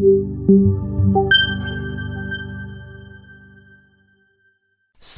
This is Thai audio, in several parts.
Thank you.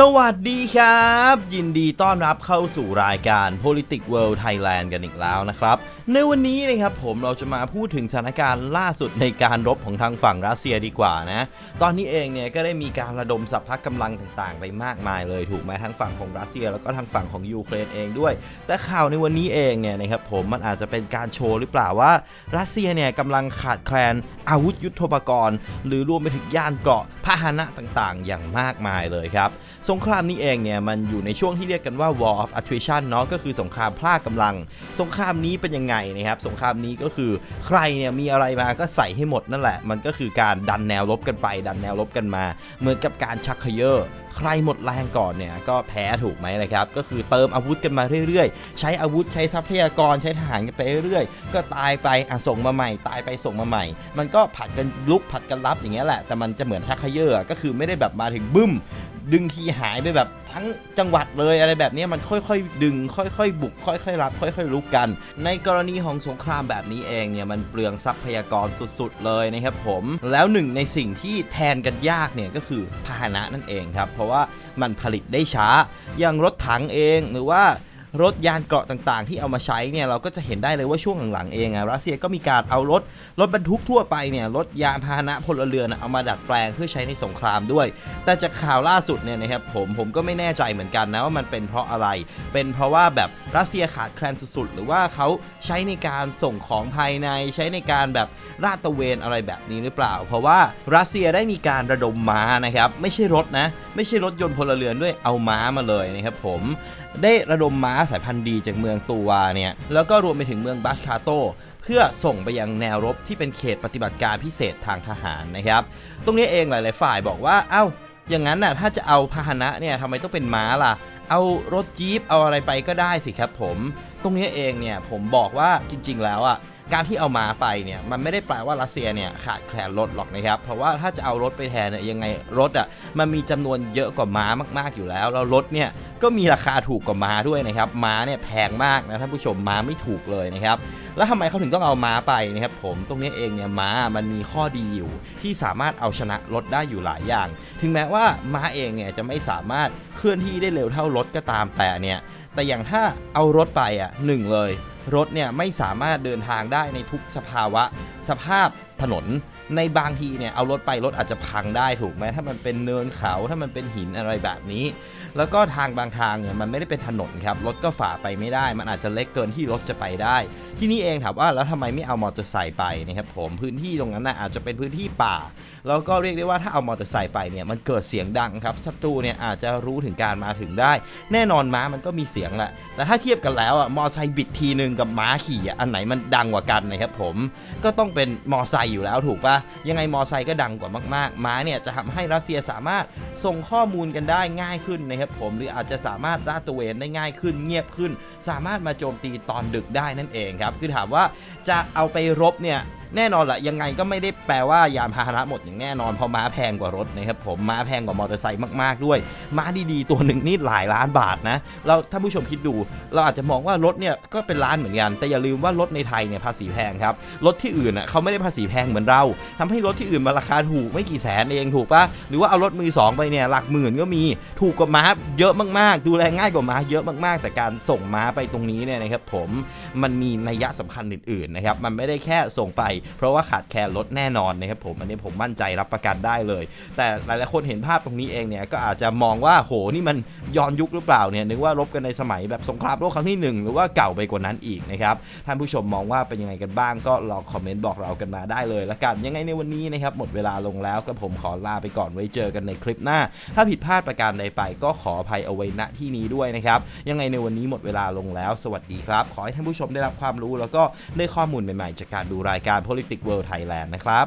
สวัสดีครับ ยินดีต้อนรับเข้าสู่รายการ Politics World Thailand กันอีกแล้วนะครับ ในวันนี้นะครับผมเราจะมาพูดถึงสถานการณ์ล่าสุดในการรบของทางฝั่งรัสเซียดีกว่านะ ตอนนี้เองเนี่ยก็ได้มีการระดมสัพพะกำลังต่างๆ ไปมากมายเลยถูกไหมทั้งฝั่งของรัสเซีย แล้วก็ทางฝั่งของยูเครนเองด้วย แต่ข่าวในวันนี้เองเนี่ยนะครับผมมันอาจจะเป็นการโชว์หรือเปล่าว่า รัสเซียเนี่ยกำลังขาดแคลนอาวุธยุทโธปกรณ์ หรือรวมไปถึงยานเกราะพาหนะต่างๆ อย่างมากมายเลยครับสงครามนี้เองเนี่ยมันอยู่ในช่วงที่เรียกกันว่า war of attrition เนาะก็คือสงครามพลากำลัง สงครามนี้เป็นยังไงนะครับสงครามนี้ก็คือใครเนี่ยมีอะไรมาก็ใส่ให้หมดนั่นแหละ มันก็คือการดันแนวรบกันไป ดันแนวรบกันมา เหมือนกับการชักเขยอใครหมดแรงก่อนเนี่ยก็แพ้ถูกไหมเลยครับ ก็คือเติมอาวุธกันมาเรื่อยๆ ใช้อาวุธใช้ทรัพยากรใช้ทหารกันไปเรื่อยๆ ก็ตายไปอะส่งมาใหม่ ตายไปส่งมาใหม่ มันก็ผัดกันลุกผัดกันรับอย่างเงี้ยแหละแต่มันจะเหมือนชักเขยอก็คือไม่ได้แบบมาถึงบึ้ม ดึงทีหายไปแบบทั้งจังหวัดเลยอะไรแบบนี้มันค่อยๆ ดึง ค่อยๆ บุก ค่อยๆ รับ ค่อยๆลุกกัน ในกรณีของสงครามแบบนี้เองเนี่ยมันเปลืองทรัพยากรสุดๆ เลยนะครับผม แล้วหนึ่งในสิ่งที่แทนกันยากเนี่ยก็คือพาหนะนั่นเองครับ เพราะว่ามันผลิตได้ช้าอย่างรถถังเองหรือว่า รถยานเกราะต่างๆ ที่เอามาใช้เนี่ยเราก็จะเห็นได้เลยว่าช่วงหลังๆเองอะรัสเซียก็มีการเอารถรถบรรทุกทั่วไปเนี่ยรถยานพาหนะพลเรือนเอามาดัดแปลงเพื่อใช้ในสงครามด้วย แต่จากข่าวล่าสุดเนี่ยนะครับผมผมก็ไม่แน่ใจเหมือนกันนะว่ามันเป็นเพราะอะไร เป็นเพราะว่าแบบรัสเซียขาดแคลนสุดๆ หรือว่าเขาใช้ในการส่งของภายในใช้ในการแบบราดตระเวนอะไรแบบนี้หรือเปล่า เพราะว่ารัสเซียได้มีการระดมม้านะครับไม่ใช่รถนะ ไม่ใช่รถยนต์พลเรือนด้วยเอาม้ามาเลยนะครับผมได้ระดมม้าสายพันธุ์ดีจากเมืองตูวาเนี่ย แล้วก็รวมไปถึงเมืองบัชคาโต เพื่อส่งไปยังแนวรบที่เป็นเขตปฏิบัติการพิเศษทางทหารนะครับ ตรงนี้เองหลาย ๆ ฝ่ายบอกว่า เอ้า อย่างนั้นน่ะถ้าจะเอาพาหนะเนี่ยทำไมต้องเป็นม้าล่ะ เอารถจี๊ปเอาอะไรไปก็ได้สิครับผม ตรงนี้เองเนี่ยผมบอกว่าจริง ๆ แล้วอะ การที่เอาม้าไปเนี่ยมันไม่ได้แปลว่ารัสเซียเนี่ยขาดแคลนรถหรอกนะครับ เพราะว่าถ้าจะเอารถไปแทนเนี่ยยังไงรถอะมันมีจำนวนเยอะกว่าม้ามาก ๆอยู่แล้ว แล้วรถเนี่ยก็มีราคาถูกกว่าม้าด้วยนะครับม้าเนี่ยแพงมากนะท่านผู้ชมม้าไม่ถูกเลยนะครับแล้วทำไมเขาถึงต้องเอาม้าไปนะครับผมตรงนี้เองเนี่ยม้ามันมีข้อดีอยู่ ที่สามารถเอาชนะรถได้อยู่หลายอย่าง ถึงแม้ว่าม้าเองเนี่ยจะไม่สามารถเคลื่อนที่ได้เร็วเท่ารถก็ตามแต่เนี่ยแต่อย่างถ้าเอารถไปอะหนึ่งเลย รถเนี่ยไม่สามารถเดินทางได้ในทุกสภาวะ สภาพถนนในบางทีเนี่ยเอารถไปรถอาจจะพังได้ถูกไหมถ้ามันเป็นเนินเขาถ้ามันเป็นหินอะไรแบบนี้ แล้วก็ทางบางทางเนี่ยมันไม่ได้เป็นถนนครับรถก็ฝ่าไปไม่ได้ มันอาจจะเล็กเกินที่รถจะไปได้ ที่นี่เองถามว่าแล้วทำไมไม่เอามอเตอร์ไซค์ไปนะครับผมพื้นที่ตรงนั้นน่ะอาจจะเป็นพื้นที่ป่า แล้วก็เรียกได้ว่าถ้าเอามอเตอร์ไซค์ไปเนี่ยมันเกิดเสียงดังครับศัตรูเนี่ยอาจจะรู้ถึงการมาถึงได้ แน่นอนม้ามันก็มีเสียงแหละแต่ถ้าเทียบกันแล้วอะมอไซค์บิดทีหนึ่งกับม้าขี่อันไหนมันดังกว่ากันนะครับผมก็ต้องเป็นมอไซค์อยู่แล้วถูกปะยังไงมอไซค์ก็ดังกว่ามากๆ ม้าเนี่ยจะทำให้รัสเซียสามารถส่งข้อมูลกันได้ง่ายขึ้นนะครับผมหรืออาจจะสามารถราดตระเวนได้ง่ายขึ้นเงียบขึ้น สามารถมาโจมตีตอนดึกได้นั่นเองครับคือถามว่าจะเอาไปรบเนี่ยแน่นอนแหละยังไงก็ไม่ได้แปลว่ายานพาหนะหมดอย่างแน่นอนเพราะม้าแพงกว่ารถนะครับผมม้าแพงกว่ามอเตอร์ไซค์มาก ๆ ด้วย ม้าดีๆ ตัวหนึ่งนี่หลายล้านบาทนะเราท่านผู้ชมคิดดู เราอาจจะมองว่ารถเนี่ยก็เป็นล้านเหมือนกัน แต่อย่าลืมว่ารถในไทยเนี่ยภาษีแพงครับรถที่อื่นอะเขาไม่ได้ภาษีแพงเหมือนเราทำให้รถที่อื่นมาราคาถูกไม่กี่แสนเองถูกปะหรือว่าเอารถมือสองไปเนี่ยหลักหมื่นก็มีถูกกว่าม้าเยอะมากๆ ดูแลง่ายกว่าม้าเยอะมากๆ แต่การส่งม้าไปตรงนี้เนี่ยนะครับผมมันมีนัยยะสำคัญอื่นๆนะครับมันไม่ได้แค่ส่งไป เพราะว่าขาดแคลนรถแน่นอนนะครับผมอันนี้ผมมั่นใจรับประกันได้เลย แต่หลายๆคนเห็นภาพตรงนี้เองเนี่ยก็อาจจะมองว่าโหนี่มันย้อนยุคหรือเปล่าเนี่ยนึกว่ารบกันในสมัยแบบสงครามโลกครั้งที่หนึ่งหรือว่าเก่าไปกว่านั้นอีกนะครับท่านผู้ชมมองว่าเป็นยังไงกันบ้างก็ลองคอมเมนต์บอกเรากันมาได้เลยละกันยังไงในวันนี้นะครับหมดเวลาลงแล้วก็ผมขอลาไปก่อนไว้เจอกันในคลิปหน้า ถ้าผิดพลาดประการใดไปก็ขออภัยเอาไว้ณที่นี้ด้วยนะครับยังไงในวันนี้หมดเวลาลงแล้ว สวัสดีครับ ขอให้ท่านผู้ชมได้รับความรู้แล้วก็ได้ข้อมูลใหม่ๆ จากการดูรายการ Politics World Thailand นะครับ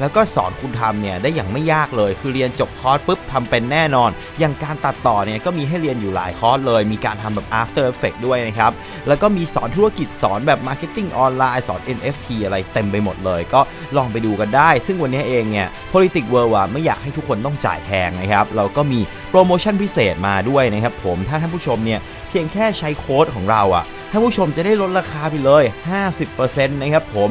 แล้วก็สอนคุณทำเนี่ยได้อย่างไม่ยากเลย คือเรียนจบคอร์สปุ๊บทำเป็นแน่นอน อย่างการตัดต่อเนี่ยก็มีให้เรียนอยู่หลายคอร์สเลย มีการทำแบบ After Effects ด้วยนะครับ แล้วก็มีสอนธุรกิจสอนแบบ Marketing ออนไลน์สอน NFT อะไรเต็มไปหมดเลย ก็ลองไปดูกันได้ ซึ่งวันนี้เองเนี่ย Politic World อะไม่อยากให้ทุกคนต้องจ่ายแพงนะครับ เราก็มีโปรโมชั่นพิเศษมาด้วยนะครับผมถ้าท่านผู้ชมเนี่ยเพียงแค่ใช้โค้ดของเราอะท่านผู้ชมจะได้ลดราคาไปเลย 50%นะครับผม